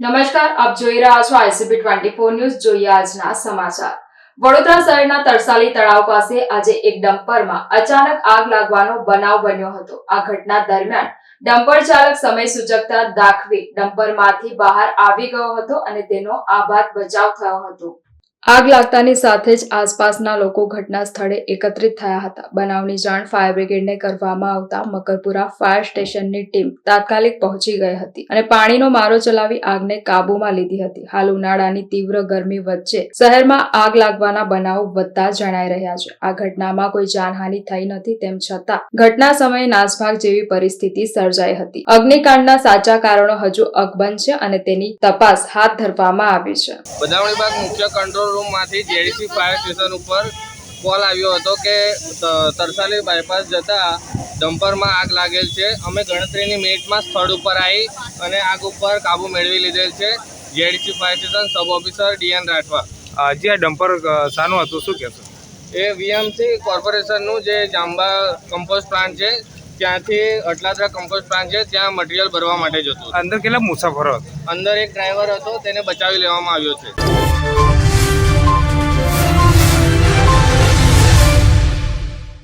નમસ્કાર, આપ જોઈ રહ્યા છો આઈસીબી ટ્વેન્ટી ફોર ન્યૂઝ. જોઈએ આજના સમાચાર. વડોદરા શહેરના તરસાલી તળાવ પાસે આજે એક ડમ્પરમાં અચાનક આગ લાગવાનો બનાવ બન્યો હતો. આ ઘટના દરમિયાન ડમ્પર ચાલક સમય સૂચકતા દાખવી ડમ્પરમાંથી બહાર આવી ગયો હતો અને તેનો આબાદ બચાવ થયો હતો. આગ લાગતાની સાથે જ આસપાસના લોકો ઘટના સ્થળે એકત્રિત થયા હતા. બનાવની જાણ ફાયર બ્રિગેડને કરવામાં આવતા મકરપુરા ફાયર સ્ટેશનની ટીમ તાત્કાલિક પહોંચી ગઈ હતી અને પાણીનો મારો ચલાવી આગને કાબૂમાં લીધી હતી. હાલ ઉનાળાની તીવ્ર ગરમી વચ્ચે શહેરમાં આગ લાગવાના બનાવો વધતા જણાઈ રહ્યા છે. આ ઘટનામાં કોઈ જાનહાનિ થઈ નથી તેમ છતાં ઘટના સમયે નાસભાગ જેવી પરિસ્થિતિ સર્જાઈ હતી. અગ્નિકાંડના સાચા કારણો હજુ અકબંધ છે અને તેની તપાસ હાથ ધરવામાં આવી છે. મુખ્ય કંટ્રોલ રૂમમાંથી જેડીસી ફાયર સ્ટેશન ઉપર કોલ આવ્યો હતો કે તરસાલી બાયપાસ જતા ડમ્પરમાં આગ લાગેલ છે. અમે ગણતરીની મિનિટમાં સ્થળ ઉપર આવી અને આગ ઉપર કાબુ મેળવી લીધેલ છે. JDC fire station sub officer DN Rathwa. જે આ ડમ્પર શાનું હતું શું કહેશો? એ વીએમસી કોર્પોરેશનનું જે જાંબા કમ્પોસ્ટ પ્લાન્ટ છે ત્યાંથી અટલાદરા કમ્પોસ્ટ પ્લાન્ટ છે ત્યાં મટીરિયલ ભરવા માટે જતું અંદર કેટલા મુસાફરો હતા? અંદર એક ડ્રાઈવર હતો તેને બચાવી લેવામાં આવ્યો છે.